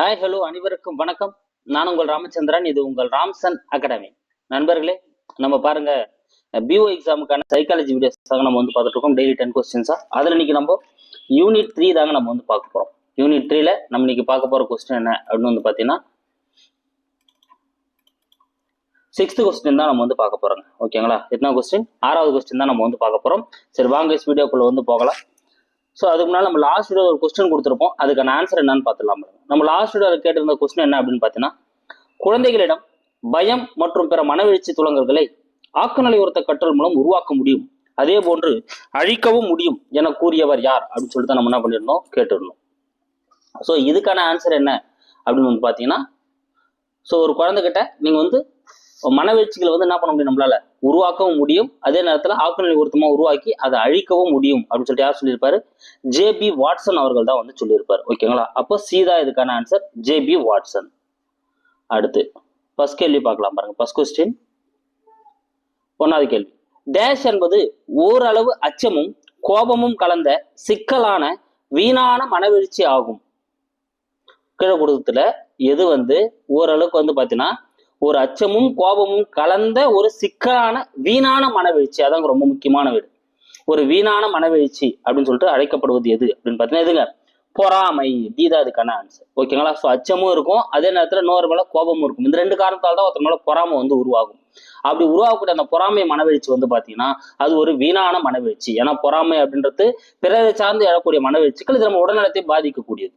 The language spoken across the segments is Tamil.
ஹாய் ஹலோ அனைவருக்கும் வணக்கம். நான் உங்கள் ராமச்சந்திரன் இது உங்கள் ராம்சன் அகாடமி. நண்பர்களே நம்ம பாருங்க பிஓ எக்ஸாமுக்கான சைக்காலஜி வீடியோஸ் நம்ம வந்து பார்த்துட்டு இருக்கோம். டெய்லி டென் கொஸ்டின்ஸா அதில் இன்னைக்கு நம்ம யூனிட் த்ரீ தாங்க நம்ம வந்து பார்க்க போகிறோம் யூனிட் த்ரீல நம்ம இன்னைக்கு பார்க்க போகிற கொஸ்டின் என்ன அப்படின்னு வந்து பார்த்தீங்கன்னா சிக்ஸ்த் கொஸ்டின் தான் நம்ம வந்து பார்க்க போறோங்க. ஓகேங்களா எத்தனை கொஸ்டின் ஆறாவது கொஸ்டின் தான் நம்ம வந்து பார்க்க போறோம். சரி வாங்க வீடியோக்குள்ள வந்து போகலாம். ஸோ அதுக்கு முன்னால் நம்ம லாஸ்ட் வீடியோ ஒரு கொஸ்டின் கொடுத்துருப்போம். அதுக்கான ஆன்சர் என்னன்னு பார்த்துலாம் நம்ம லாஸ்ட் வீடியோவில் கேட்டிருந்த கொஸ்டின் என்ன அப்படின்னு பார்த்தீங்கன்னா குழந்தைகளிடம் பயம் மற்றும் பிற மனவெழுச்சி துலங்கல்களை ஆக்கநிலை உரத்த கற்றல் மூலம் உருவாக்க முடியும். அதே போன்று அழிக்கவும் முடியும் என கூறியவர் யார்? அப்படின்னு சொல்லிட்டு நம்ம என்ன பண்ணியிருந்தோம் கேட்டிருந்தோம். ஸோ இதுக்கான ஆன்சர் என்ன? அப்படின்னு வந்து பார்த்தீங்கன்னா ஸோ ஒரு குழந்தைகிட்ட நீங்கள் வந்து மனவெழுச்சிகளை வந்து என்ன பண்ண முடியும் நம்மளால? உருவாக்கவும் முடியும். அதே நேரத்தில் ஆக்குநிலை உருத்தமா உருவாக்கி அதை அழிக்கவும் முடியும் அப்படின்னு சொல்லிட்டு யார் சொல்லியிருப்பாரு? ஜே பி வாட்சன் அவர்கள் தான் வந்து சொல்லியிருப்பார். ஓகேங்களா அப்போ சீதா இதுக்கான ஆன்சர் ஜேபி வாட்சன் அடுத்து ஃபர்ஸ்ட் கேள்வி பார்க்கலாம் பாருங்க. ஃபர்ஸ்ட் கொஸ்டின் ஒன்னாவது கேள்வி. டேஷ் என்பது ஓரளவு அச்சமும் கோபமும் கலந்த சிக்கலான வீணான மனவெழுச்சி ஆகும். கீழே கொடுத்ததுல எது வந்து ஓரளவுக்கு வந்து பார்த்தீங்கன்னா ஒரு அச்சமும் கோபமும் கலந்த ஒரு சிக்கலான வீணான மனவீழ்ச்சி. அதாங்க ரொம்ப முக்கியமான வீடு. ஒரு வீணான மனவீழ்ச்சி அப்படின்னு சொல்லிட்டு அழைக்கப்படுவது எது அப்படின்னு பார்த்தீங்கன்னா எதுங்க? பொறாமை. தீதா அதுக்கான ஆன்சர் ஓகேங்களா ஸோ அச்சமும் இருக்கும். அதே நேரத்தில் இன்னொரு மேல கோபமும் இருக்கும். இந்த ரெண்டு காரணத்தால் தான் ஒருத்தர் மேல பொறாமை வந்து உருவாகும். அப்படி உருவாகக்கூடிய அந்த பொறாமை மனவீழ்ச்சி வந்து பார்த்தீங்கன்னா அது ஒரு வீணான மனவீழ்ச்சி. ஏன்னா பொறாமை அப்படின்றது பிறரை சார்ந்து எழக்கூடிய மனவீழ்ச்சிகள் இது நம்ம உடல்நலத்தை பாதிக்கக்கூடியது.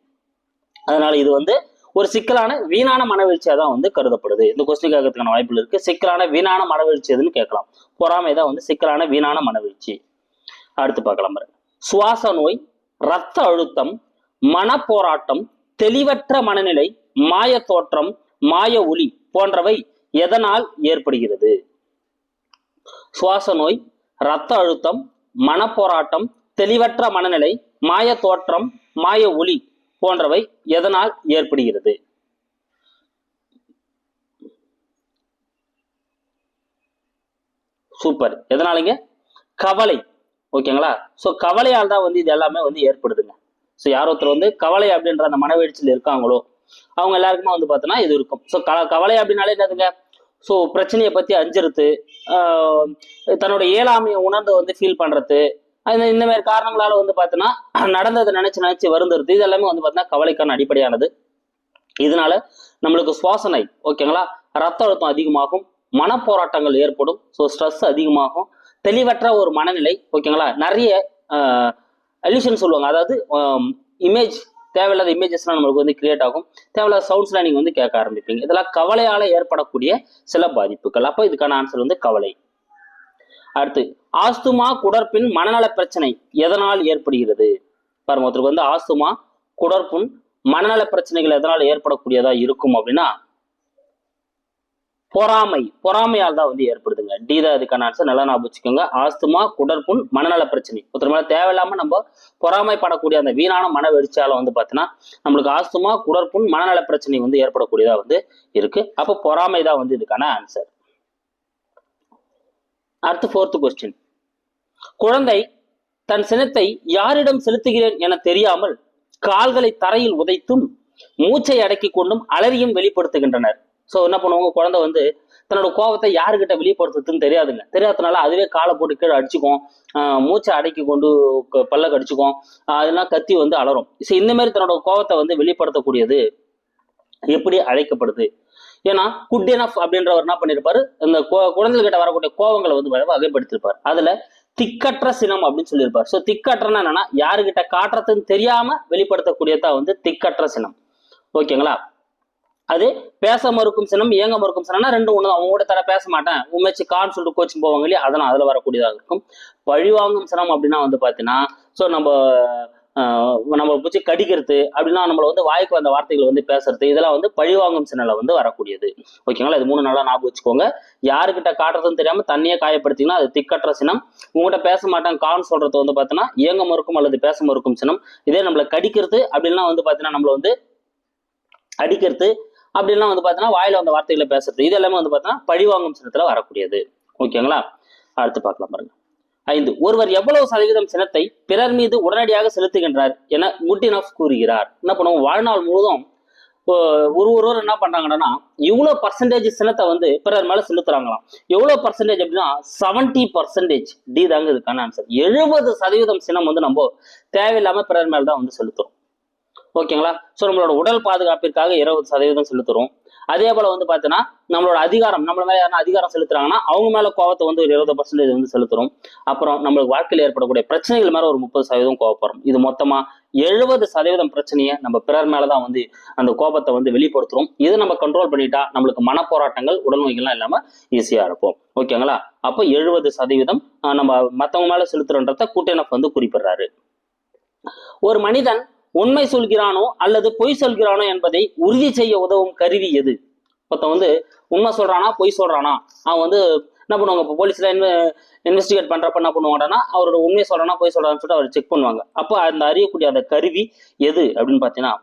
அதனால இது வந்து ஒரு சிக்கலான வீணான மனவீழ்ச்சியாக தான் வந்து கருதப்படுது. இந்த கொஸ்டின் கேட்கறதுக்கான வாய்ப்புகள் இருக்கு. சிக்கலான வீணான மனவீழ்ச்சி எதுன்னு கேட்கலாம். பொறாமை தான் வந்து சிக்கலான வீணான மனவீழ்ச்சி. அடுத்து பார்க்கலாம் பாருங்க. சுவாச நோய் இரத்த அழுத்தம் மனப்போராட்டம் தெளிவற்ற மனநிலை மாய தோற்றம் மாய ஒளி போன்றவை எதனால் ஏற்படுகிறது? சுவாச நோய் இரத்த அழுத்தம் மனப்போராட்டம் தெளிவற்ற மனநிலை மாய தோற்றம் மாய ஒளி போன்றவை எதனால் ஏற்படுகிறது? சூப்பர் எதனாலங்க? கவலை. ஓகேங்களா? ஸோ கவலையால் தான் வந்து இது எல்லாமே வந்து ஏற்படுதுங்க. ஸோ யார் ஒருத்தர் வந்து கவலை அப்படின்ற அந்த மனவெழுச்சியில் இருக்காங்களோ அவங்க எல்லாருக்குமே வந்து பார்த்தோன்னா இது இருக்கும். ஸோ க கவலை அப்படின்னாலே என்னதுங்க? ஸோ பிரச்சனையை பற்றி அஞ்சுறது தன்னோட இயலாமையை உணர்ந்து வந்து ஃபீல் பண்ணுறது அது இந்த மாதிரி காரணங்களால வந்து பார்த்தோன்னா நடந்ததை நினைச்சு நினைச்சு வருந்துருது இது எல்லாமே வந்து பார்த்தீங்கன்னா கவலைக்கான அடிப்படையானது. இதனால நம்மளுக்கு சுவாசனை ஓகேங்களா? ரத்த அழுத்தம் அதிகமாகும் மனப்போராட்டங்கள் ஏற்படும் ஸோ ஸ்ட்ரெஸ் அதிகமாகும் தெளிவற்ற ஒரு மனநிலை ஓகேங்களா? நிறைய அல்யூஷன் சொல்லுவாங்க. அதாவது இமேஜ் தேவையில்லாத இமேஜஸ்லாம் நம்மளுக்கு வந்து கிரியேட் ஆகும். தேவையில்லாத சவுண்ட்ஸ்லாம் நீங்கள் வந்து கேட்க ஆரம்பிப்பீங்க. இதெல்லாம் கவலையால் ஏற்படக்கூடிய சில பாதிப்புகள். அப்போ இதுக்கான ஆன்சர் வந்து கவலை. அடுத்து ஆஸ்துமா குடற்பின் மனநல பிரச்சனை எதனால் ஏற்படுகிறது? பாருங்க ஒருத்தருக்கு வந்து ஆஸ்துமா குடற்புண் மனநல பிரச்சனைகள் எதனால் ஏற்படக்கூடியதா இருக்கும் அப்படின்னா பொறாமை பொறாமையால் தான் வந்து ஏற்படுதுங்க. டி தான் இதுக்கான ஆன்சர் நல்லா நான் வச்சுக்கோங்க. ஆஸ்துமா குடற்புண் மனநல பிரச்சனை. ஒருத்தர் மேலே தேவையில்லாம நம்ம பொறாமைப்படக்கூடிய அந்த வீணான மன வெடிச்சால வந்து பார்த்தீங்கன்னா நம்மளுக்கு ஆஸ்துமா குடற்புண் மனநல பிரச்சனை வந்து ஏற்படக்கூடியதா வந்து இருக்கு. அப்போ பொறாமை தான் வந்து இதுக்கான ஆன்சர் அடுத்து ஃபோர்த்து கொஸ்டின் குழந்தை தன் சினத்தை யாரிடம் செலுத்துகிறேன் என தெரியாமல் கால்களை தரையில் உதைத்தும் மூச்சை அடக்கி கொண்டும் அலறியும் வெளிப்படுத்துகின்றனர். ஸோ என்ன பண்ணுவாங்க? குழந்தை வந்து தன்னோட கோபத்தை யாருக்கிட்ட வெளிப்படுத்துறதுன்னு தெரியாதுங்க. தெரியாதனால அதுவே காலை போட்டு கீழே அடிச்சுக்கும் மூச்சை அடக்கி கொண்டு க- பல்ல கடிச்சுக்கும் அதெல்லாம் கத்தி வந்து அலறும். ஸோ இந்த மாதிரி தன்னோட கோபத்தை வந்து வெளிப்படுத்தக்கூடியது எப்படி அழைக்கப்படுது? ஏன்னா குட் எனஃப் அப்படின்றவர் என்ன பண்ணிருப்பாரு? இந்த கு- குழந்தைகிட்ட வரக்கூடிய கோபங்களை வந்து வகைப்படுத்திருப்பார். அதுல திக்கற்ற சினம் அப்படின்னு சொல்லியிருப்பார். ஸோ திக்கற்றனா என்னன்னா யாருகிட்ட காட்டுறதுன்னு தெரியாம வெளிப்படுத்தக்கூடியதா வந்து திக்கற்ற சினம். ஓகேங்களா? அது பேச மறுக்கும் சினம் இயங்க மறுக்கும் சினம்னா ரெண்டும் ஒன்று அவங்க கூட தர பேச மாட்டேன். உண்மைச்சு கான்னு சொல்லிட்டு கோச்சிங் போவாங்க இல்லையா? அதெல்லாம் அதில் வரக்கூடியதாக இருக்கும். பழிவாங்கும் சினம் அப்படின்னா வந்து பார்த்தீங்கன்னா ஸோ நம்ம நம்ம பிடிச்சி கடிக்கிறது அப்படின்னா நம்மளை வந்து வாய்க்கு வந்த வார்த்தைகளை வந்து பேசுறது இதெல்லாம் வந்து பழிவாங்கும் சின்னல வந்து வரக்கூடியது. ஓகேங்களா? இது மூணு நாளாக ஞாபகம் வச்சுக்கோங்க. யாருக்கிட்ட காட்டுறதுன்னு தெரியாம தண்ணியே காயப்படுத்திங்கன்னா அது திக்கற்ற சினம் உங்ககிட்ட பேச மாட்டாங்க கான்னு சொல்றது வந்து பார்த்தீங்கன்னா இயங்க மறுக்கும் அல்லது பேச மறுக்கும் சினம் இதே நம்மளை கடிக்கிறது அப்படின்னா வந்து பார்த்தீங்கன்னா நம்மளை வந்து அடிக்கிறது அப்படின்னா வந்து பார்த்தீங்கன்னா வாயில வந்த வார்த்தைகளை பேசுறது. இது எல்லாமே வந்து பார்த்தீங்கன்னா பழிவாங்கும் சின்னத்துல வரக்கூடியது. ஓகேங்களா? அடுத்து பார்க்கலாம் பாருங்க. ஐந்து. ஒருவர் எவ்வளவு சதவீதம் சினத்தை பிறர் மீது உடனடியாக செலுத்துகின்றார் என குட்டினஃப் கூறுகிறார். என்ன பண்ணுவோம்? வாழ்நாள் முழுவதும் ஒரு ஒருவர் என்ன பண்றாங்கன்னா இவ்வளவு பர்சன்டேஜ் சினத்தை வந்து பிறர் மேல செலுத்துறாங்களாம். எவ்வளவு பர்சன்டேஜ் அப்படின்னா செவன்டி பர்சன்டேஜ் டி தாங்க இதுக்கான ஆன்சர் எழுபது சதவீதம் சினம் வந்து நம்ம தேவையில்லாம பிறர் மேல தான் வந்து செலுத்துறோம். ஓகேங்களா? ஸோ நம்மளோட உடல் பாதுகாப்பிற்காக இருபது சதவீதம் செலுத்துறோம். அதே போல வந்து பார்த்தீங்கன்னா நம்மளோட அதிகாரம் நம்மள மேல யாரும் அதிகாரம் செலுத்துறாங்கன்னா அவங்க மேல கோவத்தை வந்து ஒரு இருபது பர்சன்டேஜ் வந்து செலுத்துறோம். அப்புறம் நம்மளுக்கு வாழ்க்கையில் ஏற்படக்கூடிய பிரச்சனைகள் மேல ஒரு முப்பது சதவீதம் கோவப்படுறோம் இது மொத்தமா எழுபது சதவீதம் பிரச்சனையை நம்ம பிறர் மேலதான் வந்து அந்த கோபத்தை வந்து வெளிப்படுத்துறோம். இதை நம்ம கண்ட்ரோல் பண்ணிட்டா நம்மளுக்கு மன போராட்டங்கள் உடல் நோய்கள்லாம் இல்லாம ஈஸியா இருப்போம். ஓகேங்களா அப்போ எழுபது சதவீதம் நம்ம மத்தவங்க மேல செலுத்துறன்றத கூட்டணப் வந்து குறிப்பிடுறாரு. ஒரு மனிதன் உண்மை சொல்கிறானோ அல்லது பொய் சொல்கிறானோ என்பதை உறுதி செய்ய உதவும் கருவி எது? ஒருத்தன் வந்து உண்மை சொல்றானா பொய் சொல்றானா? அவன் வந்து என்ன பண்ணுவாங்க? இப்போ போலீஸ்ல இன்வெஸ்டிகேட் பண்றப்ப என்ன பண்ணுவாங்கன்னா அவரோட உண்மை சொல்றானா பொய் சொல்றான்னு சொல்லிட்டு அவர் செக் பண்ணுவாங்க. அப்போ அந்த அறியக்கூடிய அந்த கருவி எது அப்படின்னு பார்த்தீங்கன்னா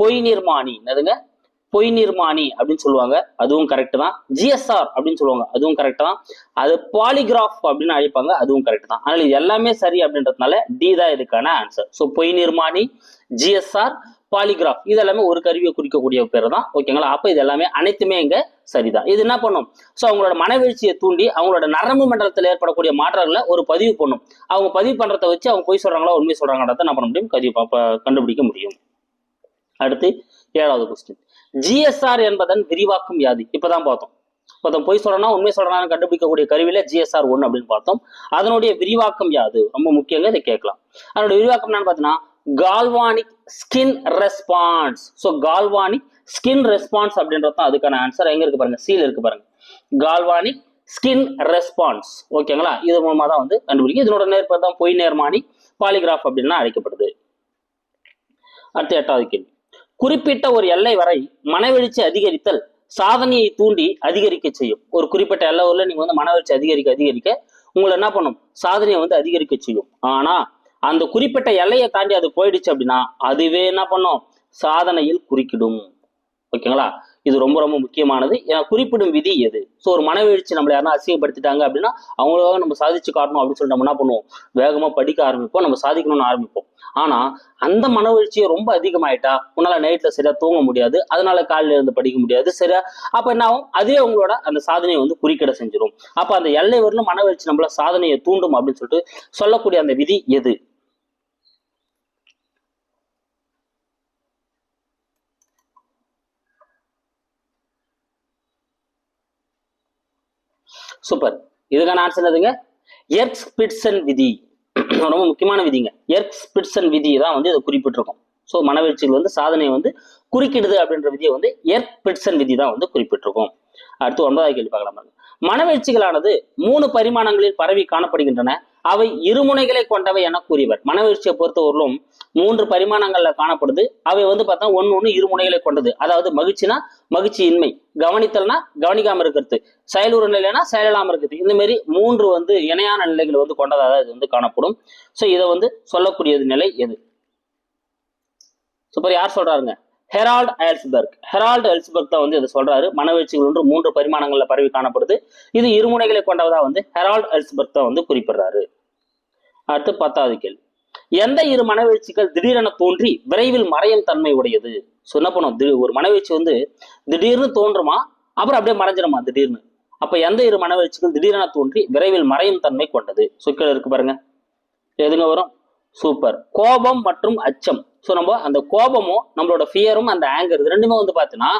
பொய் நிர்மாணி. என்னதுங்க? பொய் நிர்மாணி அப்படின்னு சொல்லுவாங்க. அதுவும் கரெக்ட் தான். ஜிஎஸ்ஆர் அப்படின்னு சொல்லுவாங்க. அதுவும் கரெக்ட் தான். அது பாலிகிராஃப் அப்படின்னு அழைப்பாங்க. அதுவும் கரெக்ட் தான். அதனால இது எல்லாமே சரி அப்படின்றதுனால டி தான் இதுக்கான ஆன்சர் ஸோ பொய் நிர்மாணி ஜிஎஸ்ஆர் பாலிகிராஃப் இது எல்லாமே ஒரு கருவியை குறிக்கக்கூடிய பேர் தான். ஓகேங்களா அப்போ இது எல்லாமே அனைத்துமே இங்கே சரிதான். இது என்ன பண்ணும்? ஸோ அவங்களோட மனவீழ்ச்சியை தூண்டி அவங்களோட நரம்பு மண்டலத்தில் ஏற்படக்கூடிய மாற்றங்களை ஒரு பதிவு பண்ணும். அவங்க பதிவு பண்ணுறத வச்சு அவங்க பொய் சொல்கிறாங்களா உண்மை சொல்கிறாங்கன்றத என்ன பண்ண முடியும். கதிவு கண்டுபிடிக்க முடியும். அடுத்து ஏழாவது கொஸ்டின் ஜிஎஸ்ஆர் என்பதன் விரிவாக்கும் வியாதி. இப்பதான் பார்த்தோம். ஒருத்தன் பொய் சொல்றனா உண்மை சொல்றானு கண்டுபிடிக்கக்கூடிய கருவியில ஜிஎஸ்ஆர் ஒன்னு அப்படின்னு பார்த்தோம். அதனுடைய விரிவாக்கம் யாது? ரொம்ப முக்கியங்க இதை கேட்கலாம். அதனுடைய விரிவாக்கம் என்னன்னு பார்த்தீங்கன்னா galvanic skin response so galvanic skin response அப்படின்றது தான் அதுக்கான ஆன்சர் எங்க இருக்கு பாருங்க? சீல் இருக்கு பாருங்க. கால்வானிக் ஸ்கின் ரெஸ்பான்ஸ் ஓகேங்களா இது மூலமா தான் வந்து கண்டுபிடிக்கும். இதனோட நேர்ப்பது தான் பொய் நேர்மானி பாலிகிராஃப் அப்படின்னு அழைக்கப்படுது. அடுத்த எட்டாவது கேள்வி. குறிப்பிட்ட ஒரு எல்லை வரை மனவெழுச்சி அதிகரித்தல் சாதனையை தூண்டி அதிகரிக்க செய்யும். ஒரு குறிப்பிட்ட எல்லை உள்ள நீங்க வந்து மனவெழுச்சி அதிகரிக்க அதிகரிக்க உங்களை என்ன பண்ணும்? சாதனையை வந்து அதிகரிக்க செய்யும். ஆனா அந்த குறிப்பிட்ட எல்லையை தாண்டி அது போயிடுச்சு அப்படின்னா அதுவே என்ன பண்ணும்? சாதனையில் குறுக்கிடும். ஓகேங்களா? இது ரொம்ப ரொம்ப முக்கியமானது. ஏன்னா குறிப்பிடும் விதி எது? ஸோ ஒரு மனவீழ்ச்சி நம்மளை யாரும் அசிங்கப்படுத்திட்டாங்க அப்படின்னா அவங்களுக்காக நம்ம சாதிச்சு காட்டணும் அப்படின்னு சொல்லிட்டு நம்ம என்ன பண்ணுவோம்? வேகமாக படிக்க ஆரம்பிப்போம். நம்ம சாதிக்கணும்னு ஆரம்பிப்போம். ஆனால் அந்த மனவீழ்ச்சியை ரொம்ப அதிகமாயிட்டா உன்னால் நைட்டில் சரியாக தூங்க முடியாது. அதனால காலையில் இருந்து படிக்க முடியாது. சரியா? அப்போ என்ன ஆகும்? அதே உங்களோட அந்த சாதனையை வந்து குறிக்கிட செஞ்சிடும் அப்போ அந்த எல்லை வரலும் மனவீழ்ச்சி நம்மள சாதனையை தூண்டும் அப்படின்னு சொல்லிட்டு சொல்லக்கூடிய அந்த விதி எது? சூப்பர் இதுக்கான ஆன்சர் என்னதுங்க? எர்க் ஸ்பிட்சன் விதி ரொம்ப முக்கியமான விதிங்க. எர்க் ஸ்பிட்சன் விதி தான் வந்து இதை குறிப்பிட்டிருக்கும். ஸோ மனவீழ்ச்சிகள் வந்து சாதனையை வந்து குறுக்கிடுது அப்படின்ற விதியை வந்து எர்க் பிட்சன் விதி தான் வந்து குறிப்பிட்டிருக்கும். அடுத்து ஒன்பதாவது கேள்வி பார்க்கலாம் பாருங்க. மனவீழ்ச்சிகளானது மூணு பரிமாணங்களில் பரவி காணப்படுகின்றன. அவை இருமுனைகளை கொண்டவை என கூறியவர் மனவீழ்ச்சியை பொறுத்தவரையிலும் மூன்று பரிமாணங்கள்ல காணப்படுது. அவை வந்து பார்த்தா ஒன்னு ஒன்று இருமுனைகளை கொண்டது. அதாவது மகிழ்ச்சினா மகிழ்ச்சியின்மை கவனித்தல்னா கவனிக்காம இருக்கிறது. செயலூர் நிலைனா செயலில்லாம இருக்கிறது. இந்த மாதிரி மூன்று வந்து இணையான நிலைகள் வந்து கொண்டதாக இது வந்து காணப்படும். ஸோ இதை வந்து சொல்லக்கூடியது நிலை எது? சூப்பர் யார் சொல்றாருங்க? ஹெரால்ட் அயல்ஸ்பர்க். ஹெரால்ட் எல்ஸ்பர்க் தான் வந்து இதை சொல்றாரு. மனவீழ்ச்சிகள் ஒன்று மூன்று பரிமாணங்களில் பரவி காணப்படுது. இது இருமுனைகளை கொண்டதா வந்து ஹெரால்ட் எல்ஸ்பர்க் தான் வந்து குறிப்பிடுறாரு. அடுத்து பத்தாவது கேள்வி. எந்த இரு மனவீழ்ச்சிகள் திடீரென தோன்றி விரைவில் மறையும் தன்மை உடையது? ஸோ என்ன பண்ணும்? ஒரு மனவீழ்ச்சி வந்து திடீர்னு தோன்றுமா? அப்புறம் அப்படியே மறைஞ்சிருமா திடீர்னு? அப்ப எந்த இரு மனவீழ்ச்சிகள் திடீரென தோன்றி விரைவில் மறையும் தன்மை கொண்டது? சொற்கள் இருக்கு பாருங்க. எதுங்க வரும்? சூப்பர். கோபம் மற்றும் அச்சம். ஸோ நம்ம அந்த கோபமும் நம்மளோட ஃபியரும் அந்த ஆங்கர் இது ரெண்டுமே வந்து பார்த்தீங்கன்னா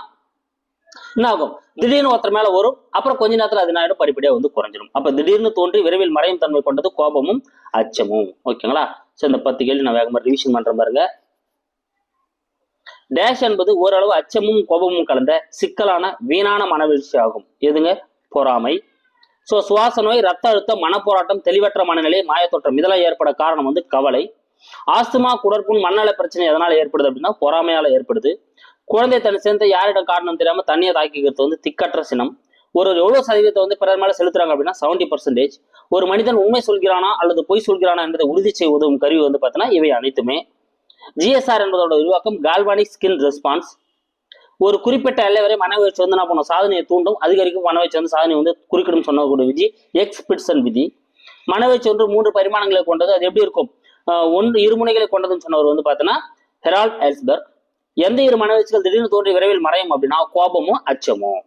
என்ன ஆகும்? திடீர்னு ஒருத்தர் மேல வரும். அப்புறம் கொஞ்ச நேரத்தில் அது நாயிடும் படிப்படியாக வந்து குறைஞ்சிடும் அப்போ திடீர்னு தோன்றி விரைவில் மறையும் தன்மை கொண்டது கோபமும் அச்சமும். ஓகேங்களா? ஸோ இந்த பத்து கேள்வி நான் வேகமாக ரிவிஷன் பண்றேன் பாருங்க. டேஷ் என்பது ஓரளவு அச்சமும் கோபமும் கலந்த சிக்கலான வீணான மனவீழ்ச்சி ஆகும் எதுங்க? பொறாமை. ஸோ சுவாச நோய் ரத்த அழுத்தம் மனப்போராட்டம் தெளிவற்ற மனநிலை மாயத்தோற்றம் இதெல்லாம் ஏற்பட காரணம் வந்து கவலை. ஆஸ்துமா குடற்புண் மண்ணல பிரச்சனை எதனால ஏற்படுது அப்படின்னா பொறாமையால ஏற்படுது. குழந்தை தன் சேர்ந்து யாரிடம் காரணம் தெரியாம தண்ணியை தாக்கிக்கிறது வந்து திக்கற்ற சினம். ஒரு எவ்வளவு சதவீதத்தை வந்து பிறர் மேல செலுத்துறாங்க அப்படின்னா செவன்டி பர்சன்டேஜ் ஒரு மனிதன் உண்மை சொல்கிறானா அல்லது பொய் சொல்கிறானா என்பதை உறுதி செய்ய உதவும் கருவி வந்து பார்த்தீங்கன்னா இவை அனைத்துமே. ஜிஎஸ்ஆர் என்பதோட உருவாக்கம் கால்வானிக் ஸ்கின் ரெஸ்பான்ஸ் ஒரு குறிப்பிட்ட எல்லை வரை மனவீழ்ச்சி வந்து என்ன பண்ணும்? சாதனையை தூண்டும். அதிகரிக்கும் மனவை வந்து சாதனை வந்து குறுக்கிடும் சொன்னக்கூடிய விதி. எக்ஸ்பிட்சன் விதி. மனவீழ்ச்சி ஒன்று மூன்று பரிமாணங்களை கொண்டது. அது எப்படி இருக்கும்? ஒன்று இருமுனைகளை கொண்டதுன்னு சொன்னவர் வந்து பார்த்தீங்கன்னா ஹெரால்ட் எல்ஸ்பர்க் எந்த இரு மனவெச்சுகள் திடீர்னு தோன்றி விரைவில் மறையும் அப்படின்னா கோபமும் அச்சமும்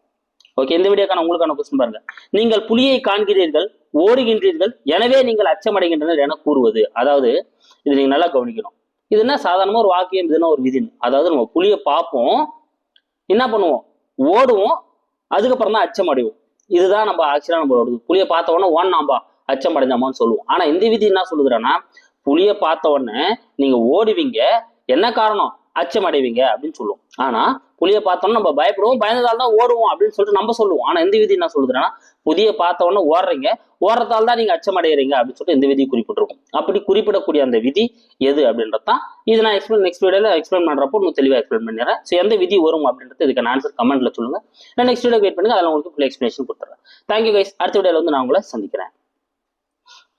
ஓகே இந்த வீடியோக்கான உங்களுக்கான கொஸ்டின் பாருங்க. நீங்கள் புலியை காண்கிறீர்கள் ஓடுகின்றீர்கள் எனவே நீங்கள் அச்சமடைகின்றனர் என கூறுவது. அதாவது இது நீங்க நல்லா கவனிக்கணும். இது என்ன சாதாரணமா ஒரு வாக்கியம் இதுன்னா ஒரு விதி அதாவது நம்ம புலியை பார்ப்போம் என்ன பண்ணுவோம்? ஓடுவோம். அதுக்கப்புறம் தான் அச்சம் அடைவோம். இதுதான் நம்ம ஆக்சுவலாக நம்ம ஓடுது. புளியை பார்த்த உடனே ஓடனாம்பா அச்சம் அடைஞ்சாமான்னு சொல்லுவோம். ஆனால் இந்த விதி என்ன சொல்லுதுன்னா புளியை பார்த்த உடனே நீங்க ஓடுவீங்க. என்ன காரணம்? அச்சம் அடைவீங்க அப்படின்னு சொல்லுவோம். ஆனா புலியை பார்த்தோம்னா நம்ம பயப்படுவோம் பயந்ததால் தான் ஓடுவோம் அப்படின்னு சொல்லிட்டு நம்ம சொல்லுவோம். ஆனா இந்த விதி என்ன சொல்லுதுன்னா புதிய பார்த்த ஓடுறீங்க ஓடுறதால தான் நீங்க அச்சமடைகிறீங்க அப்படின்னு சொல்லிட்டு இந்த விதி குறிப்பிட்டிருக்கும். அப்படி குறிப்பிடக்கூடிய அந்த விதி எது அப்படின்றது தான் இது நான் எக்ஸ்பிளைன் நெக்ஸ்ட் வீடியோல எக்ஸ்பிளைன் பண்றப்போ இன்னும் தெளிவாக எக்ஸ்பிளைன் பண்ணிடுறேன். ஸோ எந்த விதி வரும் அப்படின்றது இதுக்கான ஆன்சர் கமெண்ட்ல சொல்லுங்க. நான் நெக்ஸ்ட் வீடியோ வெயிட் பண்ணுங்க அதில் உங்களுக்கு ஃபுல் எக்ஸ்பிளேஷன் கொடுத்துறேன். தேங்க்யூ கைஸ் அடுத்த வீடியோவில் வந்து நான் உங்களை சந்திக்கிறேன்.